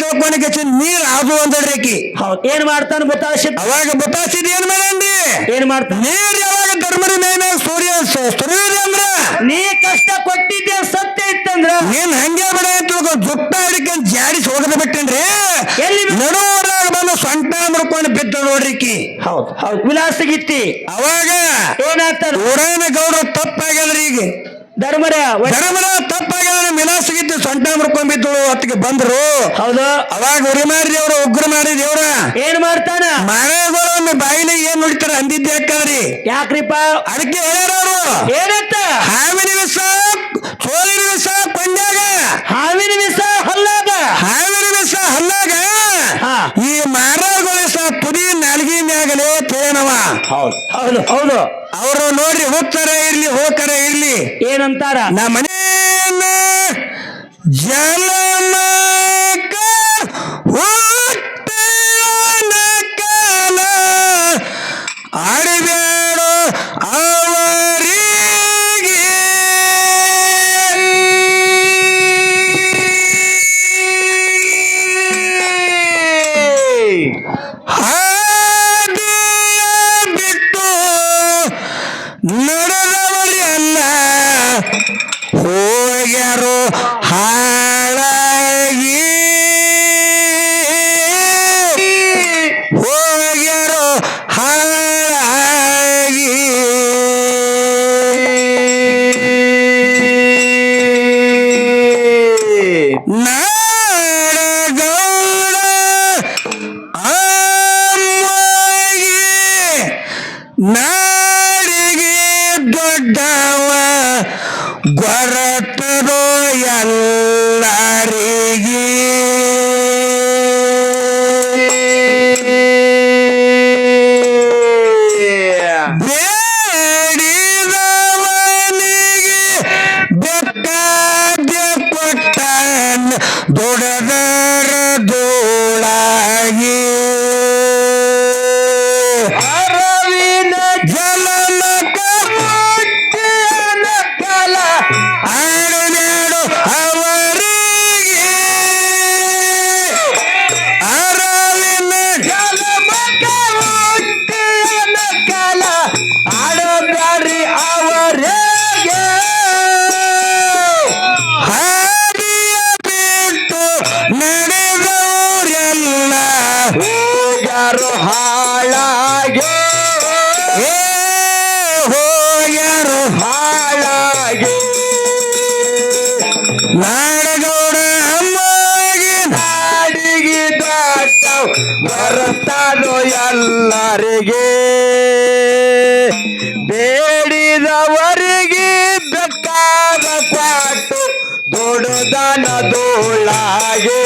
ತಿಳ್ಕೊಳಕ್ಕೆ ನೀರ್ ಅದು ಅಂದಡ್ರಿ ಆಕಿ. ಹೌದ್ ಏನ್ ಮಾಡ್ತಾನ ಬುತಾಶಿತ್ ಅವಾಗ ಬತಾಸಿದ್ ಏನ್ ಮಾಡಂದಿ ಏನ್ ಮಾಡ್ತಾನ? ನೀರ್ ಯಾವಾಗ ಧರ್ಮದ ಮೇಲೆ ಸೂರ್ಯ ಸುರಿಯುದೆ ಅಂದ್ರ? ನೀ ಕಷ್ಟ ಕೊಟ್ಟಿದ್ದೆ ಸತ್ಯ ಇತ್ತಂದ್ರ? ನೀನ್ ಹಂಗೆ ಬಿಡ ತಿಳ್ಕೊ ಜುಟ್ಟ ಹಿಡ್ಕೊಂಡ್ ಜಾಡಿಸಿ ಹೋಗದ ಬಿಟ್ಟೇನ್ರಿ? ಎಲ್ಲಿ ನಡುವರಾಗ ಬಂದು ಸೊಂಟ ಮುಡ್ಕೊಂಡು ಬಿದ್ದ ನೋಡ್ರಿ ಹೌದು ಹೌದ್. ಹೌದ್ ವಿಲಾಸಗಿತ್ತಿ ಅವಾಗ ಏನಾಗ್ತಾರ ಊರಾನ ಗೌರವ ತಪ್ಪಾಗ್ಯದ್ರಿ ಈಗ. ಧರ್ಮರ ತಪ್ಪಾಗ್ಯದ ಮಿಲಾಸಿಗಿದ್ದು ಸೊಂಟ ಮುರ್ಕೊಂಡ್ಬಿದ್ದು ಹೊತ್ತಿಗೆ ಬಂದ್ರು. ಹೌದು. ಅವಾಗ ಉರಿ ಮಾಡಿ ದೇವ್ರ ಉಗ್ರ ಮಾಡಿ ದೇವ್ರ. ಏನ್ ಮಾಡ್ತಾನ? ಮನೆಗಳನ್ನ ಬಾಯಿಲಿ ಏನ್ ನುಡಿತಾರ ಅಂದಿದ್ದೆ ಯಾಕಂದ್ರಿ ಯಾಕ್ರಿಪ್ಪ? ಅದಕ್ಕೆ ಹೇಳ್ಯಾರವ್ರು ಏನತ್ತ ಹಾವಿನ ವಿಷ ಸೋಲಿನ ವಿಷ ಕೊಂಡ್ಯಾಗ ಹಾವಿನ ವಿಷ ಹಲ್ಲಾಗ. ಹಾವಿನ ವಿಷ ಹಲ್ಲಾಗ. ಈ ತುದಿ ಮ್ಯಾಗಲೇ ತೇನವ ಹೌದು. ಹೌದು ಹೌದು. ಅವರು ನೋಡ್ರಿ ಹೋಗ್ತಾರ ಇರ್ಲಿ ಹೋಗ್ತಾರ ಇರ್ಲಿ. ಏನಂತಾರ? ನಮ್ಮ ಮನೆಯನ್ನ ಜಲಮಕ ದೊಡ್ಡವ ಗೊರಟರೋ ಎಲ್ಲರಿಗೆ ಹೋಗ್ಯಾರು ಹಾಳಾಗಿ ಹೋಗ್ಯಾರು ಹಾಳಾಗೆ ನಾಡಗೌಡ ಅಮ್ಮಗೆ ನಾಡಿಗೆ ದೊಡ್ಡ ಬರುತ್ತಾನೋ ಎಲ್ಲರಿಗೆ. ಬೇಡಿದವರಿಗೆ ಬೇಕಾದ ಪಾಟು ದೊಡ್ಡದನ ದೋಳಾಗೆ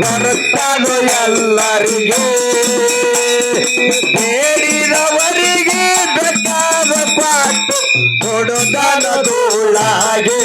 ಬರುತ್ತಾನೋ ಎಲ್ಲರಿಗೆ? ಬೇಡಿದವರಿಗೆ ಬೇಕಾದ ಪಾಟು ದೊಡ್ಡದನ ದೋಳಾಗೆ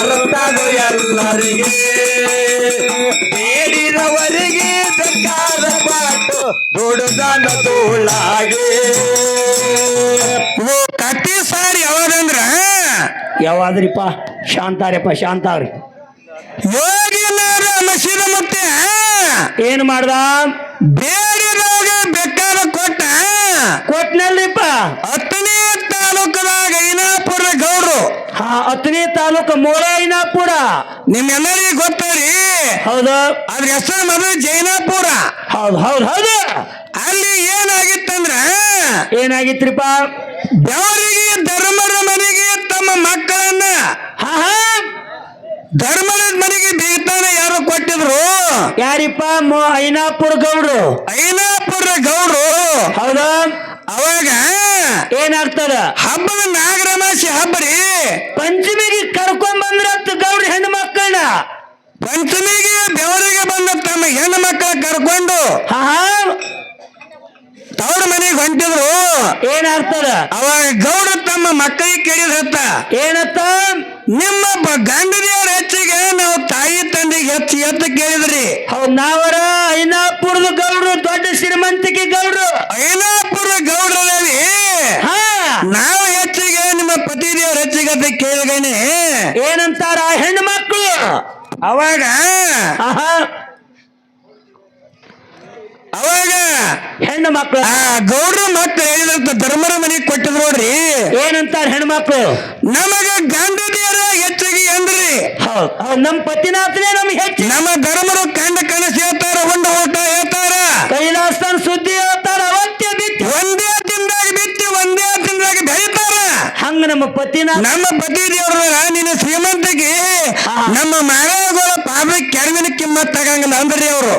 ಬರುತ್ತಾಗೋ ಎಲ್ಲರಿಗೆ. ಬೇಡಿದವರಿಗೆ ಸರ್ಕಾರ ಪಾಟು ದುಡ್ದನ ತೋಳಾಗೆ. ಕತ್ತಿ ಸಾರಿ ಯಾವ್ದಂದ್ರ? ಯಾವಾದ್ರಿಪ್ಪ? ಶಾಂತಾರಿಪ್ಪ ಶಾಂತಾವ್ರಿ ಯೋಗಿನಾರ ಮಸೀದ ಮತ್ತೆ? ಏನ್ ಮಾಡ್ದ? ಬೇಡಿದಾಗ ಬೇಕಾದ ಕೊಟ್ಟ? ಕೊಟ್ನಲ್ರಿಪ್ಪ ಹತ್ತನೇ ತಾಲೂಕದಾಗ ಐನಾಪುರ ಗೌಡ್ರು ಹಾ ಹತ್ತನೇ ತಾಲೂಕು ಮೋಳಾಯಿನಾಪುರ. ನಿಮ್ಮೆಲ್ಲರಿಗೂ ಗೊತ್ತರಿ? ಹೌದು. ಅದ್ರ ಹೆಸರು ಮೊದಲು ಜೈನಾಪುರ. ಹೌದು ಹೌದು ಹೌದು. ಅಲ್ಲಿ ಏನಾಗಿತ್ತಂದ್ರ ಏನಾಗಿತ್ರಿಪ್ಪ ದೇವರಿಗೆ ಧರ್ಮರ ಮನೆಗೆ ತಮ್ಮ ಮಕ್ಕಳನ್ನ ಹಾ ಹಾ ಧರ್ಮದ ಮನೆಗೆ ಬೀಗ್ತಾನ ಯಾರು ಕೊಟ್ಟಿದ್ರು? ಯಾರಿಪ್ಪ? ಐನಾಪುರ ಗೌಡ್ರು. ಐನಾಪುರ ಗೌಡ್ರು? ಹೌದಾ? ಅವಾಗ ಏನಾಗ್ತದ? ಹಬ್ಬದ ನಾಗರಮಾಸಿ ಹಬ್ಬ ರೀ. ಪಂಚಮಿಗೆ ಕರ್ಕೊಂಡ್ ಬಂದ್ರೆ ಗೌಡ್ರ ಹೆಣ್ಣು ಮಕ್ಕಳನ್ನ ಪಂಚಮಿಗೆ ಬೆವರಿಗೆ ಬಂದ ತಮ್ಮ ಹೆಣ್ಣು ಮಕ್ಕಳ ಕರ್ಕೊಂಡು ಹಾ. ತವ್ರ ಮನೆಗೆ ಹೊಂಟಿದ್ರು. ಏನಾಗ್ತಾರ ಅವ ಗೌಡ ತಮ್ಮ ಮಕ್ಕಳಿಗೆ ಕೇಳಿದ್ರತ್ತ. ಏನತ್ತ? ನಿಮ್ಮ ಗಂಡದಿಯರ ಹೆಚ್ಚಿಗೆ ನಾವು ತಾಯಿ ತಂದೆಗೆ ಹೆಚ್ಚು ಎತ್ತ ಕೇಳಿದ್ರಿ. ಹೌದ್ ನಾವರ ಐನಾಪುರದ ಗೌಡ್ರು ದೊಡ್ಡ ಶ್ರೀಮಂತಿಕೆ ಗೌಡ್ರು. ಐನಾಪುರ ಗೌಡ್ರದೇವಿ. ಹಾ. ನಾವು ಹೆಚ್ಚಿಗೆ ನಿಮ್ಮ ಪತಿದೇವ್ರ ಹೆಚ್ಚಿಗೆ ಅಂತ ಕೇಳಿದೇನೆ ಏನಂತಾರ ಆ ಹೆಣ್ಣು ಮಕ್ಕಳು? ಅವಾಗ ಅವಾಗ ಹೆಣ್ಣು ಮಕ್ಕಳು ಆ ಗೌಡ್ರ ಮಕ್ಕಳು ಹೇಳಿದಂತ ಧರ್ಮರ ಮನೆಗೆ ಕೊಟ್ಟಿದ್ರು ನೋಡ್ರಿ. ಏನಂತಾರ ಹೆಣ್ಣು ಮಕ್ಕಳು ನಮಗ ಗಂಡದಿಯರ ಹೆಚ್ಚಿಗೆ ಅಂದ್ರಿ. ಹೌದ್ ನಮ್ ಪತಿನಾಥನೇ ನಮ್ಗೆ ಹೆಚ್ಚು ನಮ್ಮ ಧರ್ಮರು ಕಂಡ ಕನಸು ಹೇಳ್ತಾರ ಒಂದು ಊಟ ಹೇಳ್ತಾರ. ಕೈಲಾಸ ಸುದ್ದಿ ಹೇಳ್ತಾರ ಅವತ್ತೆ ಬಿತ್ತು. ಒಂದೇ ದಿನದಾಗ ಬಿತ್ತಿ ಒಂದೇ ದಿನದಾಗ ಬೆಳಿತಾರ. ಹಂಗ ನಮ್ಮ ಪತಿನ ನಮ್ಮ ಪತಿ ದೇವ್ರ ನಿನ್ನ ಶ್ರೀಮಂತಿಗೆ. ನಮ್ಮ ಮನೆಗಳ ಪಾಪ ಕೆಡವಿನ ಕಿಮ್ಮತ್ ತಗಂಗಿಲ್ಲ ಅಂದ್ರಿ ಅವರು.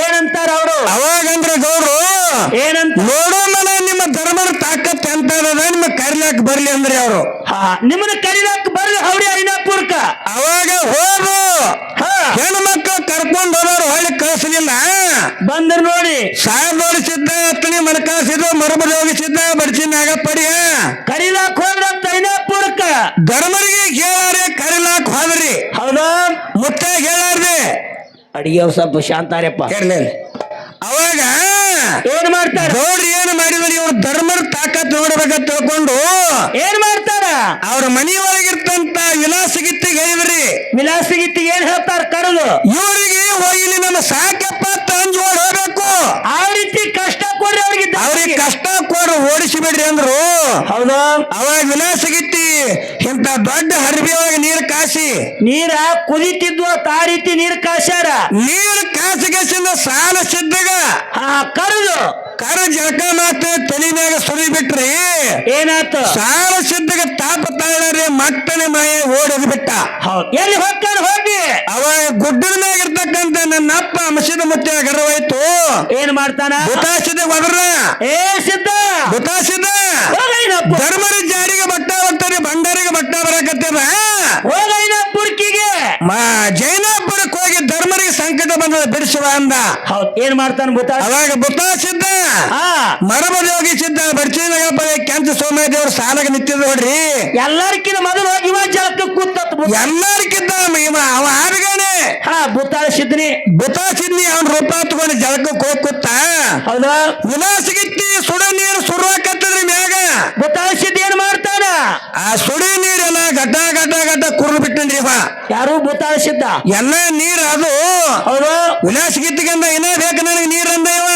ಏನಂತಾರ ಅವರು? ಅವಾಗಂದ್ರ ಗೌಡ್ರು ಏನಂತ ನೋಡೋ ಮನ ನಿಮ್ಮ ಧರ್ಮದ ತಾಕತ್ ಎಂತ ನಿಮ್ಮ ಕರಿಲಾಕ್ ಬರ್ಲಿ ಅಂದ್ರಿ ಅವರು. ಹಾ ನಿಮ್ಮನ್ನ ಕರಿಲಾಕ ಬರ್ಲಿ ಹೌಡಿ ಐನಾಪುರ್ಕ ಅವಾಗ ಹೋಗು. ಹೆಣ್ಮಕ್ಳು ಕರ್ಕೊಂಡ್ ಮಕ್ಕಳು ಕರ್ಕೊಂಡು ಹೋದವ್ರು ಬಂದ್ರ ನೋಡಿ. ಸಾಹೇಬರು ಸಿದ್ಧ ಹತ್ತನಿ ಮಣಕಾಸಿದ್ರು ಮರುಬದಿ ಹೋಗಿಸಿದ್ದ ಬಡ್ಸಿ ನಾಗಪ್ಪಡಿಯ ಕರಿಲಾಕ್ ಹೋದ್ರ ತೈನಾಪುರಕ್ಕ. ಧರ್ಮರಿಗೆ ಹೇಳಾರೆ ಕರಿಲಾಕ್ ಹೋದ್ರಿ. ಹೌದಾ? ಮುತ್ತ ಹೇಳಾರ್ದೆ. ಅಡಿಗೆ ಸ್ವಲ್ಪ ಶಾಂತಾರಪ್ಪ ಇರ್ಲಿಲ್ಲ ಅವಾಗ ಏನ್ ಮಾಡ್ತಾರ? ನೋಡ್ರಿ ಏನ್ ಮಾಡಿದ್ರಿ ಇವ್ರ ಧರ್ಮದ ತಾಕತ್ ನೋಡ್ಬೇಕಂತ ತಿಳ್ಕೊಂಡು ಏನ್ ಮಾಡ್ತಾರ? ಅವ್ರ ಮನೆಯೊಳಗಿರ್ತಂತ ವಿಲಾಸಗಿತ್ತಿಗೆ ಹೇಳಿದ್ರಿ. ವಿಲಾಸಗಿತ್ತಿ ಏನ್ ಹೇಳ್ತಾರ ಕರೆದು ಇವರಿಗೆ ಹೋಗಿ ನಮ್ಮ ಸಾಕಪ್ಪ ತಂದು ಹೋಗ್ಬೇಕು. ಆ ರೀತಿ ಕಷ್ಟ ಕಷ್ಟ ಕೊಡು ಓಡಿಸಿಬಿಡ್ರಿ ಅಂದ್ರು. ಹೌದಾ? ಅವಾಗ ವಿಲಾಸಗಿತ್ತಿ ಇಂತ ದೊಡ್ಡ ಹರಬಿ ಒಳಗೆ ನೀರ್ ಕಾಸಿ. ನೀರ ಕುದಿತಿದ್ವು ಆ ರೀತಿ ನೀರ್ ಕಾಸ್ಯಾರ? ನೀರ್ ಕಾಸಿಗೆಸಿಂದ ಸಾಲ ಸಿದ್ದಾಗ ಆ ಕರೆದು. ಕರ ಜಳಕ ಮಾತು ತಲೆ ಮ್ಯಾಗ ಸುರಿ ಬಿಟ್ರಿ. ಏನಾತ ಸಾಲ ಸಿದ್ಧಗ ತಾಪ ತಾಳರಿ ಮತ್ತನೆ ಮಾಯ ಓಡೋದು ಬಿಟ್ಟ. ಎಲ್ಲಿ ಹೋಗ್ತಾರ ಹೋಗಿ. ಅವಾಗ ಗುಡ್ಡದ ಮ್ಯಾಗ ಇರ್ತಕ್ಕಂತ ನನ್ನ ಅಪ್ಪ ಮಸೀದ ಮುತ್ಯ ಗರ್ವಾಯ್ತು ಏನ್ ಮಾಡ್ತಾನ? ಹುತಾಸಿದ ಒದರ ಏ ಸಿದ್ಧ! ಹುತಾಸಿದ ಹೋಗೈನಪ್ಪ ಧರ್ಮರಿ ಜಾರಿಗೆ ಬಟ್ಟ ಹೋಗ್ತಾರೆ ಭಂಡಾರಿಗೆ ಬಟ್ಟ ಬರಕತ್ತದ. ಹೋಗೈನ ಪುರ್ಕಿಗೆ ಮಾ ಜೈನಾಪುರಕ್ಕೆ ಹೋಗಿ ಧರ್ಮರಿಗೆ ಬಂದದ ಬಿಡಿಸುವ ಅಂದ. ಹೌದ್. ಏನ್ ಮಾಡ್ತಾನ ಬುತ್ತ ಅವಾಗ ಬುತ್ತಾಸಿದ್ದ ಮರಮದ ಹೋಗಿ ಯೋಗಿ ಸಿದ್ದ ಬರ್ಚಿನಗಪ್ಪ ಕೆಂಚ ಸೋಮಯ್ಯ ದೇವ್ರ ಸಾಲಾಗ ನಿಂತಿದ್ ನೋಡ್ರಿ. ಎಲ್ಲರಿಗಿಂತ ಮೊದಲು ಹೋಗಿ ಇವ ಜಲಕ್ಕೆ ಕೂತ ಎಲ್ಲರಿಗಿಂತ ಇವ ಅವ ಆರ್ಗಾನೆ ಹಾ ಬುತ್ತಾಳ ಬುತ್ತಾ ಬುತ್ತಾಸಿದ್ನಿ ಅವ್ನ ರೂಪ ತಗೊಂಡು ಜಲಕ್ಕೆ ಹೋಗಿ ಕೂತ. ಹೌದಾ? ವಿಲಾಸಗಿತ್ತಿ ಸುಡ ನೀರು ಸುರುವಾಕತ್ತದ್ರಿ ಮ್ಯಾಗ. ಬುತ್ತಾಳ ಸಿದ್ದಿ ಏನ್ ಮಾಡ್ತಾನ ಆ ಸುಡಿ ನೀರೆಲ್ಲ ಗಡ್ಡ ಗಡ್ಡ ಗಡ್ಡ ಕುರ್ದು ಬಿಟ್ಟನ್ರಿ ಬಾ ಯಾರು ಭೂತಾಳಿಸಿದ್ದ ಎಲ್ಲ ನೀರ್ ಅದು. ಹೌದು. ವಿಲಾಸಗಿತ್ತಿಗಂದ ಇನ್ನ ಬೇಕು ನನಗೆ ನೀರಂದ ಇವ.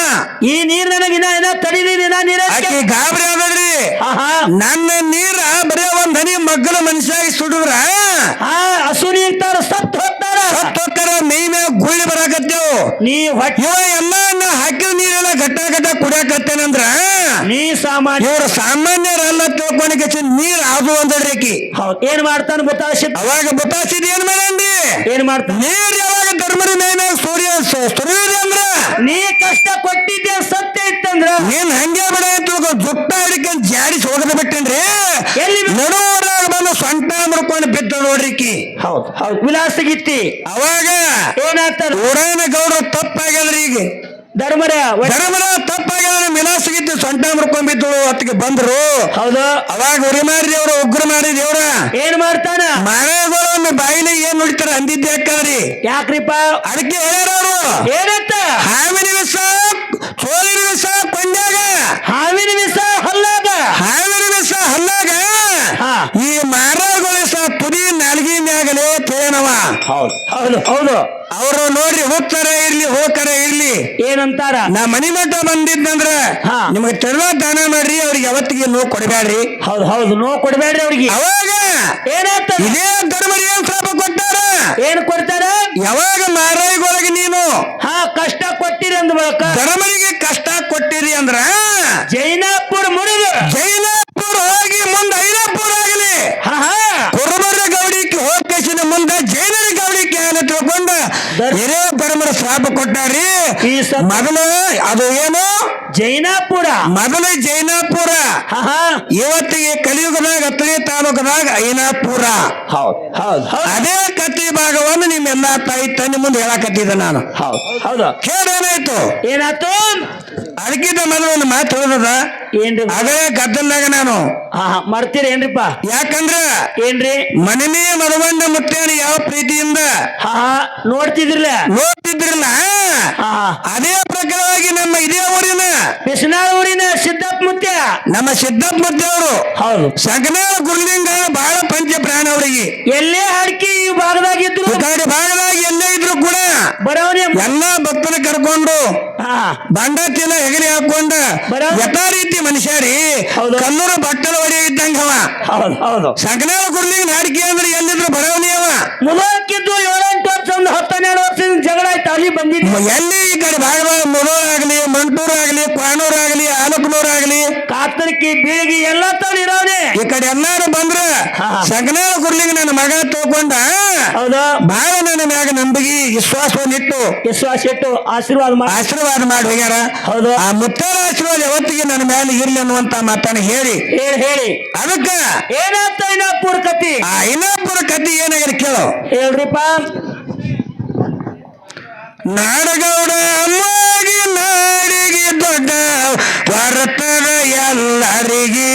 ಈ ನೀರ್ ನನಗೆ ಇನ್ನ ಇನ್ನ ತಡೀರಿ ಇನ್ನ ನೀರ ಆಕಿ ಗಾಬರಿ ಆದದ್ರಿ. ಹಾ ನನ್ನ ನೀರ ಬರೀ ಒಂದ್ ಹನಿ ಮಗ್ಗಲ ಮನುಷ್ಯ ಸುಡುವ್ರ ಹಸು ನೀರ್ತಾರ ಸತ್ ಮೈ ಮ್ಯಾಗ ಗುಳ್ಳಿ ಬರಾಕತ್ತೇವು ನೀ ಇವ ಎಲ್ಲ ಹಾಕಿದ ನೀರೆಲ್ಲ ಗಟ್ಟ ಗಟ್ಟ ಕುಡಿಯಾಕತ್ತೇನಂದ್ರ? ನೀ ಸಾಮಾನ್ಯ ಇವ್ರ ಸಾಮಾನ್ಯರಲ್ಲ ತಿಳ್ಕೊಳಕ್ಕೆ ನೀರ್ ಅದು ಅಂದ್ರೆಕಿ ಏನ್ ಮಾಡ್ತಾನ ಬುತಾಸಿ ಅವಾಗ ಬುತಾಸಿದ್ ಏನ್ ಮಾಡಂದಿ ಏನ್ ಮಾಡ್ತಾನ? ನೀರ್ ಯಾವಾಗ ಧರ್ಮದ ಮೇಲೆ ಸೂರ್ಯ ಸ- ಸುರಿಯುದೆ ಅಂದ್ರ? ನೀ ಕಷ್ಟ ಕೊಟ್ಟಿದ್ದೆ ಸತ್ಯ ಇತ್ತಂದ್ರ? ನೀನ್ ಹಂಗೆ ಬಿಡ ಜುಟ್ಟ ಹಿಡ್ಕೊಂಡ್ ಜಾಡಿಸಿ ಹೋಗದ ಬಿಟ್ಟೇನ್ರಿ? ಎಲ್ಲಿ ನಡುವರಾಗ ಬಂದು ಸೊಂಟ ಮುಡ್ಕೊಂಡು ಬಿದ್ದ ನೋಡ್ರಿ ಹೌದು ಹೌದು. ವಿಲಾಸ ವಿಲಾಸಗಿತ್ತಿ ಅವಾಗ ಏನಾಗ್ತಾರ ಊರಾಯನ ಗೌಡ್ರ ತಪ್ಪಾಗ್ಯದ್ರಿ ಈಗ. ಧರ್ಮರ ಧರ್ಮದ ತಪ್ಪಾಗ್ಯದ ಮಿಲಾಸಿಗಿದ್ದು ಸೊಂಟ ಮುರ್ಕೊಂಡ್ಬಿದ್ದು ಹೊತ್ತಿಗೆ ಬಂದ್ರು. ಹೌದು. ಅವಾಗ ಉರಿ ಮಾಡಿ ದೇವ್ರ ಉಗ್ರ ಮಾಡಿ ದೇವ್ರ. ಏನ್ ಮಾಡ್ತಾನ? ಮನೆಗಳನ್ನ ಬಾಯಿಲಿ ಏನ್ ನುಡಿತಾರ ಅಂದಿದ್ದೆ ಯಾಕಂದ್ರಿ ಯಾಕ್ರಿಪ್ಪ? ಅದಕ್ಕೆ ಹೇಳ್ಯಾರವ್ರು ಏನತ್ತ ಹಾವಿನ ವಿಷ ಸೋಲಿನ ವಿಷ ಕೊಂಡ್ಯಾಗ ಹಾವಿನ ವಿಷ ಹಲ್ಲಾಗ. ಹಾವಿನ ವಿಷ ಹಲ್ಲಾಗ. ಈ ಮಾರಗಳ ಸಹ ತುದಿ ನಾಲ್ಗಿ ಮ್ಯಾಗಲೇ ತೇನವ. ಹೌದು ಹೌದು ಹೌದು. ಹೋಗ್ತಾರ ಇರ್ಲಿ ಹೋಗ್ತಾರ ಇರ್ಲಿ. ಏನಂತಾರ? ನಾ ಮನಿ ಮಠ ಬಂದಿದ್ದಂದ್ರ. ನಿಮಗೆ ತೆರವ ದಾನ ಮಾಡ್ರಿ ಅವ್ರಿಗೆ ಯಾವತ್ತಿಗೆ ನೋವು ಕೊಡಬೇಡ್ರಿ ಹೌದು ಹೌದು ನೋ ಕೊಡಬೇಡ್ರಿ ಅವ್ರಿಗೆ. ಅವಾಗ ಏನಾಗ್ತ ಇದೇ ಧರ್ಮರಿ ಏನ್ ಶಾಪ ಕೊಟ್ಟಾರ? ಏನ್ ಕೊಡ್ತಾರ? ಯಾವಾಗ ಮಾರಾಯಿಗೊಳಗೆ ನೀನು? ಹಾ ಕಷ್ಟ ಕೊಟ್ಟಿರಿ ಅಂದ ಬಳಕ. ಧರ್ಮರಿಗೆ ಕಷ್ಟ ಕೊಟ್ಟಿರಿ ಅಂದ್ರ ಜೈನಾಪುರ ಮುರಿದ. ಜೈನಾಪುರ ಹೋಗಿ ಮುಂದೆ ಐನಾಪುರ ಆಗಲಿ. ಹಾ ಹಾ. ಕುರುಬರ ಗೌಡಿಗೆ ಹೋಗಿಸಿದ ಮುಂದೆ ಜೈನರ ಗೌಡಿಗೆ ತಿಳ್ಕೊಂಡ ಹಿರಿಯ Mara ಶಾಪ ಕೊಟ್ಟಾರಿ. ಮೊದಲು ಅದು ಏನು? ಜೈನಾಪುರ. ಮೊದಲು ಜೈನಾಪುರ. ಇವತ್ತಿಗೆ ಕಲಿಯುಗದಾಗ ಹತ್ತನೇ ತಾಲೂಕದಾಗ ಐನಾಪುರ. ಹೌದ್ ಹೌದ್ ಅದೇ ಕತ್ತಿ ಭಾಗವನ್ನು ನಿಮ್ಮೆಲ್ಲ ತಾಯಿ ತಂದೆ ಮುಂದೆ ಹೇಳಕತ್ತಿದ್ದೆ ನಾನು. ಹೌದು ಹೌದು. ಕೇಳೇನಾಯ್ತು ಏನಾಯ್ತು? ಅದಕ್ಕಿಂತ ಮೊದಲು ಒಂದು ಮಾತು ಹೇಳಿದ ಏನ್ರಿ? ಅದೇ ಗದ್ದಲ್ದಾಗ ನಾನು. ಮಾಡ್ತೀರಿ ಏನ್ರಿಪ್ಪ? ಯಾಕಂದ್ರ? ಏನ್ರಿ? ಮನನೇ ಮರವನ್ನ ಮುತ್ತೇನ ಯಾವ ಪ್ರೀತಿಯಿಂದ? ನೋಡ್ತಿದ್ರಲ್ಲ? ನೋಡ್ತಿದ್ರಲ್ಲ ಹಾ ಹಾ. ಅದೇ ಪ್ರಕಾರವಾಗಿ ನಮ್ಮ ಇದೇ ಊರಿನ ಬಿಸಿನಾಳ ಊರಿನ ಸಿದ್ದಪ್ಪ ಮುತ್ಯ ನಮ್ಮ ಸಿದ್ದಪ್ಪ ಅವರು ಹೌದು. ಸಗನಾಳ ಗುರುಲಿಂಗ ಬಹಳ ಪಂಚ ಪ್ರಾಣ ಅವರಿಗೆ. ಎಲ್ಲೇ ಹಾಡ್ಕಿ ಈ ಭಾಗದಾಗ ಇದ್ರು ಭಾಗದಾಗ ಎಲ್ಲೇ ಇದ್ರು ಕೂಡ ಬರವನೇ ಎಲ್ಲಾ ಭಕ್ತರ ಕರ್ಕೊಂಡು ಬಂಡ ಚೀಲ ಹೆಗಲಿ ಹಾಕೊಂಡ ಯಥಾ ರೀತಿ ಮನುಷ್ಯರಿ. ಕಲ್ಲೂರು ಬಟ್ಟಲ ಒಡೆಯ ಇದ್ದಂಗ ಹೌದು ಹೌದು. ಸಗನಾಳ ಗುರುಲಿಂಗ ನಾಡಿಕೆ ಅಂದ್ರೆ ಎಲ್ಲಿದ್ರು ಬರವಣಿ ಅವ. ಮುದಕ್ಕಿದ್ದು ಏಳೆಂಟು ವರ್ಷ ಒಂದು ಹತ್ತನ್ನೆರಡು ವರ್ಷದಿಂದ ಜಗಳ ಆಯ್ತು. ಅಲ್ಲಿ ಬಂದಿದ್ದೆ ಎಲ್ಲಿ ಈ ಕಡೆ ಆಗಲಿ ಮಂಟೂರು ಆಗಲಿ ಕ್ವಾಣೂರಾಗ್ಲಿ ಆಗಲಿ ಕಾತರ್ಕಿ ಬೀಳಿಗಿ ಎಲ್ಲ ತಾನು ಇರೋನೆ ಈ ಕಡೆ ಎಲ್ಲಾರು ಬಂದ್ರ ಸಗನ ಗುರುಲಿಂಗ ನನ್ನ ಮಗ ತಗೊಂಡ ಹೌದಾ? ಬಹಳ ನನ್ನ ಮ್ಯಾಗ ನಂಬಿಕೆ ವಿಶ್ವಾಸವನ್ನಿಟ್ಟು ವಿಶ್ವಾಸ ಇಟ್ಟು ಆಶೀರ್ವಾದ ಮಾಡಿ ಆಶೀರ್ವಾದ ಮಾಡಿ ಹೋಗ್ಯಾರ. ಹೌದು. ಆ ಮುತ್ತಾರ ಆಶೀರ್ವಾದ ಯಾವತ್ತಿಗೆ ನನ್ನ ಮೇಲೆ ಇರ್ಲಿ ಅನ್ನುವಂತ ಮಾತನ್ನ ಹೇಳಿ. ಹೇಳಿ ಹೇಳಿ. ಅದಕ್ಕ ಏನಾಗ್ತಾ ಇನ್ನಾಪುರ ಕತಿ? ಆ ಇನ್ನಾಪುರ ಕತಿ ಏನಾಗಿದೆ ಕೇಳು. ಹೇಳ್ರಿಪ್ಪ. ನಾಡಗೌಡ ಅಮ್ಮಾಗಿ ನಾಡಿಗೆ ದೊಡ್ಡ ಬರ್ತದ ಎಲ್ಲರಿಗೆ.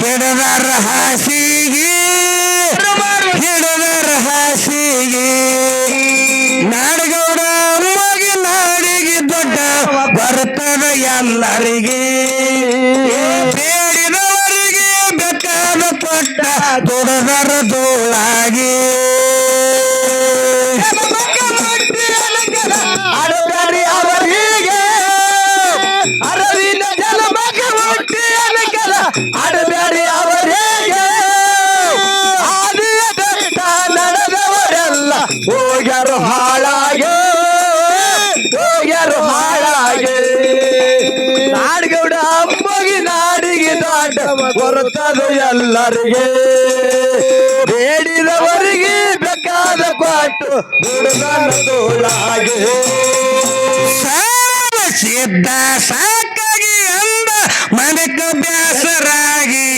ಹಿಡದಾರ ರಹಸಿಗೆ ಹಿಡದಾರ ರಹಸಿಗೆ ನಾಡಗೌಡ ಮಗಿ ನಾಡಿಗೆ ದೊಡ್ಡ ಬರ್ತದ ಎಲ್ಲರಿಗೆ. ಬೇಡಿದವರಿಗೆ ಬೆಟ್ಟದ ಪಟ್ಟ ದೊಡ್ಡದರ ದೋಳಾಗಿ ಬೆಟ್ಟವ ಎಲ್ಲರಿಗೆ. ಬೇಡಿದವರಿಗೆ ಬೇಕಾದ ಕೊಟ್ಟು ದುಡುಗನ ಸಾಕಾಗಿ ಅಂದ ಮನಕ ಬ್ಯಾಸರಾಗಿ.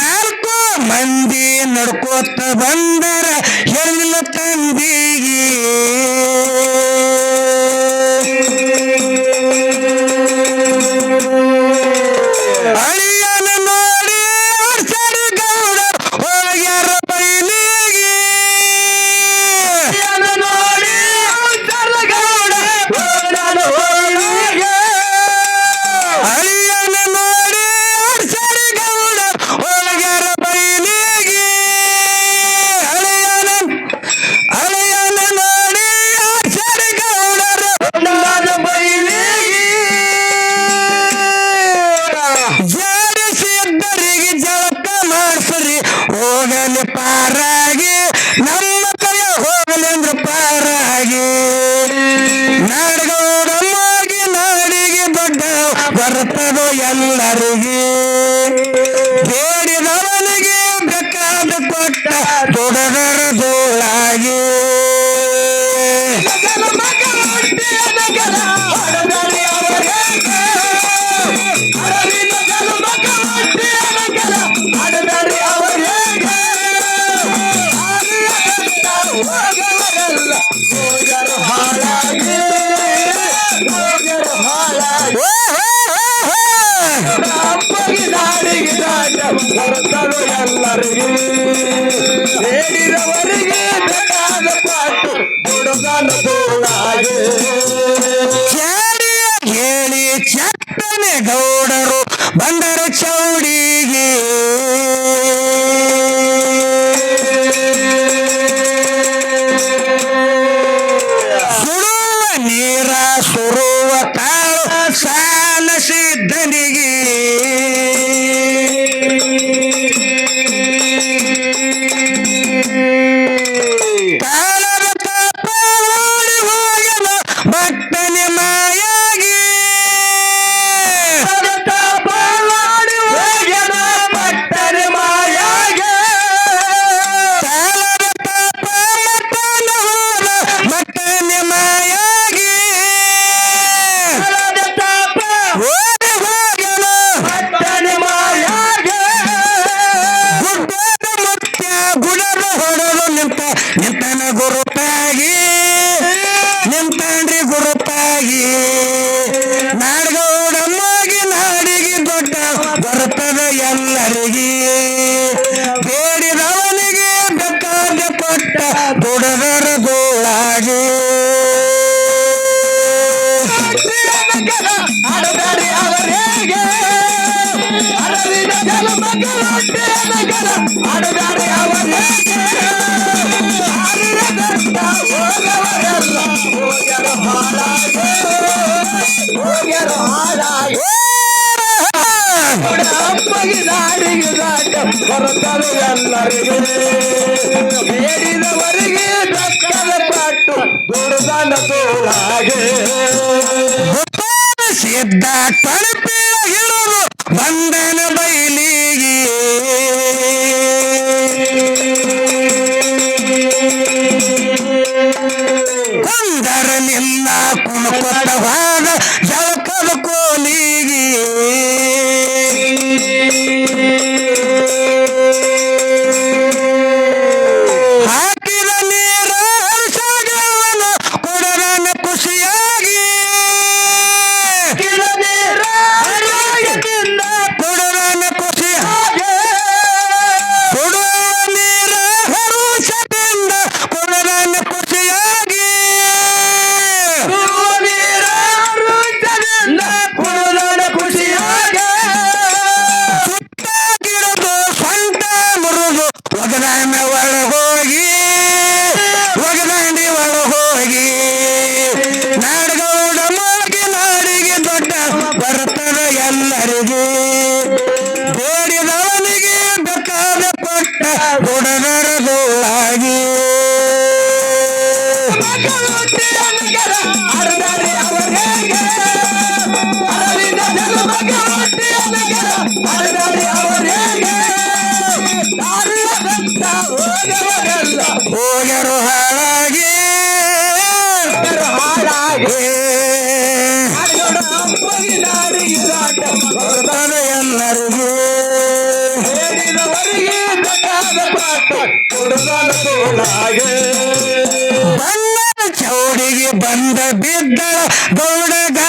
ನಾಲ್ಕು ಮಂದಿ ನಡ್ಕೋತ ಬಂದ ಚಟ್ಟನೆ ಗೌಡರು ಬಂದರು ಚೌಡಿಗೆ. ದಾರಿಗೆ ದಾಟ ಹೊರತಲು ಎಲ್ಲರಿಗೆ. ಬೇಡಿದವರಿಗೆ ದಕ್ಕದ ಪಾಟು ದುಡದಾನ ತೋಳಾಗೆ. ಸಿದ್ಧ ತಳಪೆ ಇಳುವು ಬಂಧನ ಬೈಲಿಗೆ. ಕುಂದರ ನಿನ್ನ ಕುಣಕೊಟ್ಟವಾ ಬೇಡಿದವನಿಗೆ ಬೇಡಿದವನಿಗೆ ಬೇಕಾದ ಪಟ್ಟ ಹುಡುಗರದೊಳಗೆ ಹೋಗರು ಹಾಳಾಗಿ. ಹಾಳಾಗಿ. ಗೌಡಗ.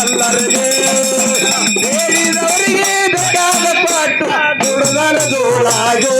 ಎಲ್ಲರಿಗೆ ಬೇಡಿದವರಿಗೆ ಬೇಕಾದ ಪಾಠ. ದುಡದರ ದೂರಾಗೆ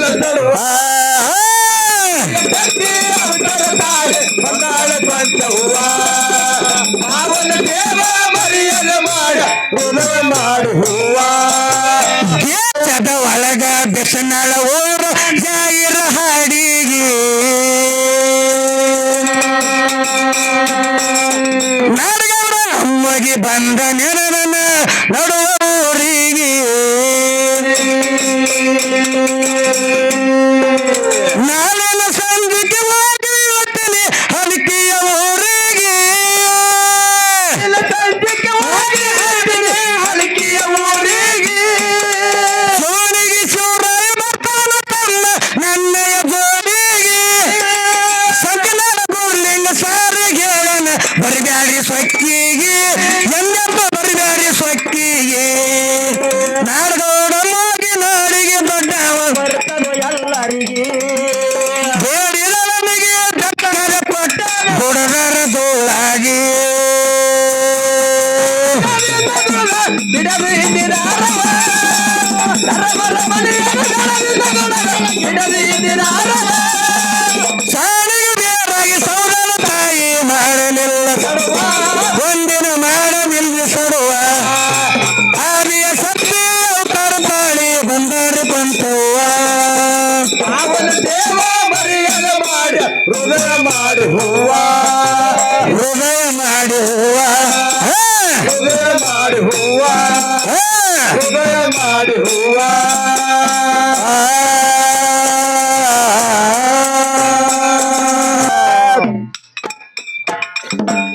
la la la.